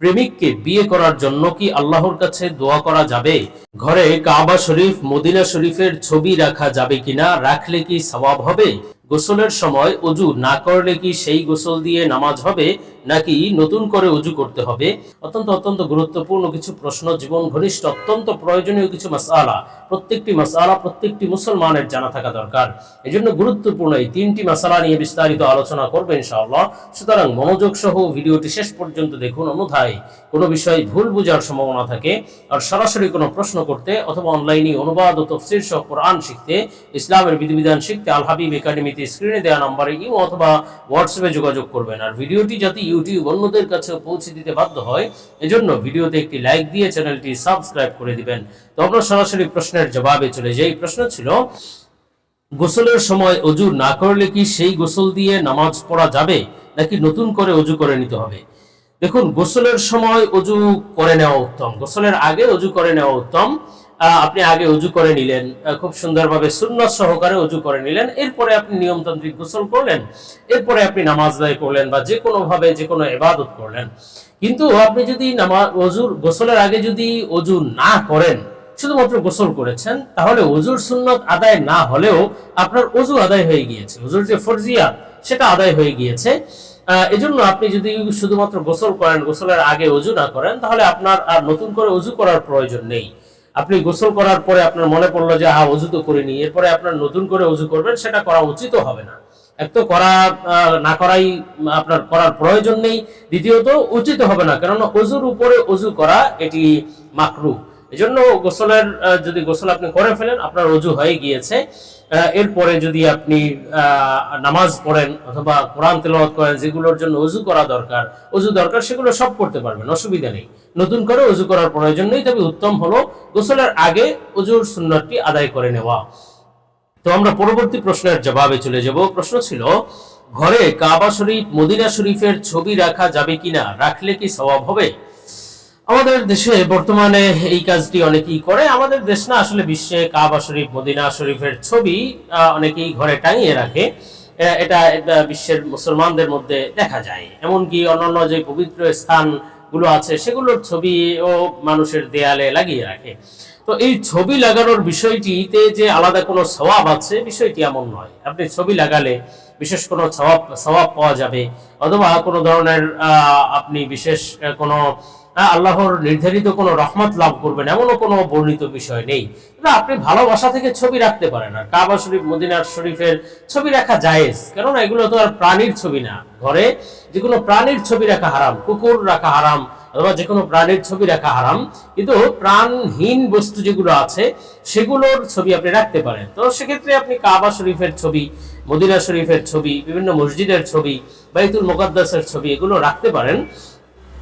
প্রেমিককে বিয়ে করার জন্য কি আল্লাহর কাছে দোয়া করা যাবে? ঘরে কাবা শরীফ, মদিনা শরীফের ছবি রাখা যাবে কিনা? রাখলে কি সওয়াব হবে? গোসলের সময় অজু না করলে কি সেই গোসল দিয়ে নামাজ হবে, নাকি নতুন করে অজু করতে হবে? অত্যন্ত অত্যন্ত গুরুত্বপূর্ণ কিছু প্রশ্ন, জীবন ঘনিষ্ঠ, অত্যন্ত প্রয়োজনীয় কিছু মাসালা। প্রত্যেকটি মাসালা প্রত্যেকটি মুসলমানের জানা থাকা দরকার। এই জন্য গুরুত্বপূর্ণ এই তিনটি মাসালা নিয়ে বিস্তারিত আলোচনা করবে ইনশাআল্লাহ। সুতরাং মনোযোগ সহ ভিডিওটি শেষ পর্যন্ত দেখুন, অন্যথায় কোনো বিষয় ভুল বোঝার সম্ভাবনা থাকে। আর সরাসরি কোনো প্রশ্ন করতে অথবা অনলাইনে অনুবাদ ও তফসির সহ কোরআন শিখতে, ইসলামের বিধিবিধান শিখতে আল হাবিব একাডেমিতে স্ক্রিনে দেওয়া নম্বরে ইমো অথবা হোয়াটসঅ্যাপে যোগাযোগ করবেন। আর ভিডিওটি যাতে ইউটিউব অন্যদের কাছে পৌঁছে দিতে বাধ্য হয়, এজন্য ভিডিওতে একটি লাইক দিয়ে চ্যানেলটি সাবস্ক্রাইব করে দিবেন। তো আমরা সরাসরি প্রশ্নের জবাবে চলে যাই। প্রশ্ন ছিল, গোসলের সময় অজু না করলে কি সেই গোসল দিয়ে নামাজ পড়া যাবে, নাকি নতুন করে অজু করে নিতে হবে? দেখুন, গোসলের সময় অজু করে নেওয়া উত্তম। গোসলের আগে অজু করে নেওয়া উত্তম। আপনি আগে অজু করে নিলেন খুব সুন্দরভাবে সুন্নত সহকারে অজু করে নিলেন, এরপরে আপনি নিয়মতান্ত্রিক গোসল করলেন, এরপরে আপনি নামাজ আদায় করলেন বা যে কোনো ভাবে যে কোনো এবাদত করলেন। কিন্তু আপনি যদি নামাজ গোসলের আগে যদি অজু না করেন, শুধুমাত্র গোসল করেছেন, তাহলে অজুর সুন্নত আদায় না হলেও আপনার অজু আদায় হয়ে গিয়েছে। অজুর যে ফরজিয়া, সেটা আদায় হয়ে গিয়েছে। এজন্য আপনি যদি শুধুমাত্র গোসল করেন, গোসলের আগে অজু না করেন, তাহলে আপনার আর নতুন করে অজু করার প্রয়োজন নেই। আপনি গোসল করার পরে আপনার মনে পড়ল যে হা অজু তো করিনি। এরপরে আপনার নতুন করে অজু করবেন, সেটা করা উচিত হবে না। এক তো করা না করাই আপনার করার প্রয়োজন নেই। দ্বিতীয়ত, উচিত হবে না, কেননা অজুর উপরে অজু করা এটি মাকরু। এজন্য গোসলের যদি গোসল আপনি করে ফেলেন, আপনার অজু হয়ে গিয়েছে। এরপরে যদি আপনি নামাজ পড়েন অথবা কোরআন তেলাওয়াত করেন, যেগুলোর জন্য অজু করা দরকার, অজু দরকার সেগুলো সব করতে পারবেন, অসুবিধা নেই। নতুন করে অজু করার প্রয়োজন নেই তবে উত্তম হলো গোসলের আগে অজুর সুন্নতটি আদায় করে নেওয়া। তো আমরা পরবর্তী প্রশ্নের জবাবে চলে যাব। প্রশ্ন ছিল, ঘরে কাবা শরীফ, মদিনা শরীফের ছবি রাখা যাবে কিনা, রাখলে কি স্বভাব হবে? আমাদের দেশে বর্তমানে এই কাজটি অনেকেই করে। আমাদের দেশ না আসলে বিশ্বে কাবা শরীফ, মদিনা শরীফের ছবি অনেকেই ঘরে টাঙিয়ে রাখে। এটা বিশ্বের মুসলমানদের মধ্যে দেখা যায়। এমনকি অন্যান্য যে পবিত্র স্থানগুলো আছে, সেগুলোর ছবিও মানুষের দেয়ালে লাগিয়ে রাখে। তো এই ছবি লাগানোর বিষয়টিতে যে আলাদা কোনো স্বভাব আছে, বিষয়টি এমন নয়। আপনি ছবি লাগালে বিশেষ কোনো সওয়াব সওয়াব পাওয়া যাবে? অথবা কোনো ধরনের আপনি বিশেষ কোনো আল্লাহর নির্ধারিত কোনো রহমত লাভ করবেন, এমনও কোনো বর্ণিত বিষয় নেই। আপনি ভালোবাসা থেকে ছবি রাখতে পারেন আর কাবা শরীফ, মদিনার শরীফের ছবি রাখা জায়েজ। কেননা এগুলো তো আর প্রাণীর ছবি না। ঘরে যে কোনো প্রাণীর ছবি রাখা হারাম, কুকুর রাখা হারাম অথবা যে কোনো প্রাণের ছবি রাখা হারাম, কিন্তু প্রাণহীন বস্তু যেগুলো আছে, সেগুলোর ছবি আপনি রাখতে পারেন। তো সেক্ষেত্রে আপনি কাবা শরীফের ছবি, মদিনা শরীফের ছবি, বিভিন্ন মসজিদের ছবি, বাইতুল মোকাদ্দাসের ছবি, এগুলো রাখতে পারেন।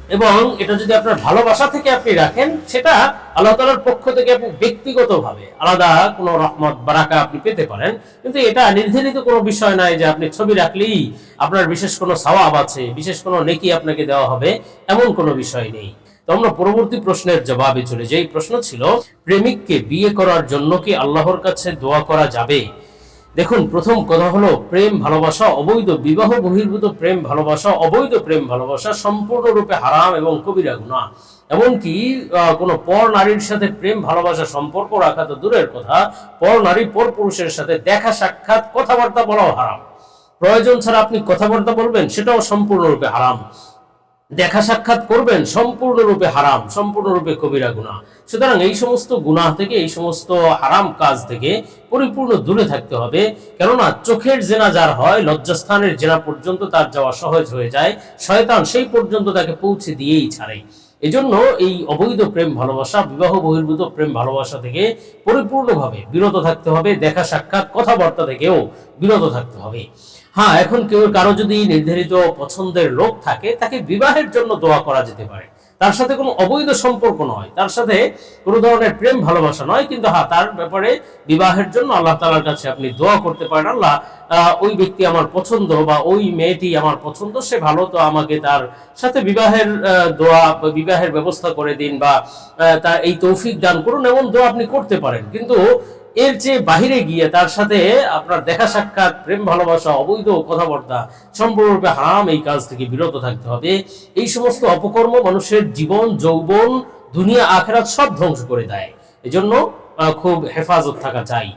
এবং এটা যদি আপনার ভালোবাসা থেকে আপনি রাখেন, সেটা আল্লাহ তালার পক্ষ থেকে আপনি ব্যক্তিগতভাবে আলাদা কোনো রহমত, বারাকা আপনি পেতে পারেন। কিন্তু এটা নির্ধারিত কোনো বিষয় নাই যে আপনি ছবি রাখলেই আপনার বিশেষ কোনো সওয়াব আছে, বিশেষ কোনো নেকি আপনাকে দেওয়া হবে, এমন কোনো বিষয় নেই। তো আমরা পরবর্তী প্রশ্নের জবাবে চলে যাই। প্রশ্ন ছিল, প্রেমিককে বিয়ে করার জন্য কি আল্লাহর কাছে দোয়া করা যাবে? দেখুন, প্রথম কথা হলো প্রেম, ভালোবাসা, অবৈধ, বিবাহ, বহির্ভূত প্রেম, ভালোবাসা, অবৈধ প্রেম, ভালোবাসা সম্পূর্ণরূপে হারাম এবং কবিরা গুণা এমনকি কোনো পর নারীর সাথে প্রেম, ভালোবাসা সম্পর্ক রাখা তো দূরের কথা। পর নারী, পর পুরুষের সাথে দেখা, সাক্ষাৎ, কথাবার্তা বলাও হারাম। প্রয়োজন ছাড়া আপনি কথাবার্তা বলবেন, সেটাও সম্পূর্ণরূপে হারাম। দেখা সাক্ষাৎ করবেন সম্পূর্ণরূপে হারাম, সম্পূর্ণরূপে কবিরা গুনাহ। সুতরাং এই সমস্ত গুনাহ থেকে, এই সমস্ত হারাম কাজ থেকে পরিপূর্ণ দূরে থাকতে হবে। কেননা চোখের জেনা যার হয়, লজ্জাস্থানের জেনা পর্যন্ত তার যাওয়া সহজ হয়ে যায়। শয়তান সেই পর্যন্ত তাকে পৌঁছে দিয়েই ছাড়ে। এজন্য এই অবৈধ প্রেম ভালোবাসা, বিবাহ বহির্ভূত প্রেম ভালোবাসা থেকে পরিপূর্ণভাবে বিরত থাকতে হবে। দেখা সাক্ষাৎ কথাবার্তা থেকেও বিরত থাকতে হবে। হ্যাঁ এখন কেউ কারও যদি নির্ধারিত পছন্দের লোক থাকে, তাকে বিবাহের জন্য দোয়া করা যেতে পারে। তার সাথে কোনো অবৈধ সম্পর্ক নয়। তার সাথে কোনো ধরনের প্রেম ভালোবাসা নয়, কিন্তু হ্যাঁ তার ব্যাপারে বিবাহের জন্য আল্লাহ তালার কাছে আপনি দোয়া করতে পারেন, আল্লাহ ওই ব্যক্তি আমার পছন্দ বা ওই মেয়েটি আমার পছন্দ, সে ভালো, তো আমাকে তার সাথে বিবাহের দোয়া, বিবাহের ব্যবস্থা করে দিন বা তা, এই তৌফিক দান করুন। এমন দোয়া আপনি করতে পারেন। কিন্তু এর চেয়ে বাহিরে গিয়ে তার সাথে আপনার দেখা সাক্ষাৎ, প্রেম ভালোবাসা, অবৈধ কথাবার্তা সম্পূর্ণরূপে হারাম এই কাজ থেকে বিরত থাকতে হবে। এই সমস্ত অপকর্ম মানুষের জীবন, যৌবন, দুনিয়া, আখেরাত সব ধ্বংস করে দেয়। এজন্য খুব হেফাজত থাকা চাই।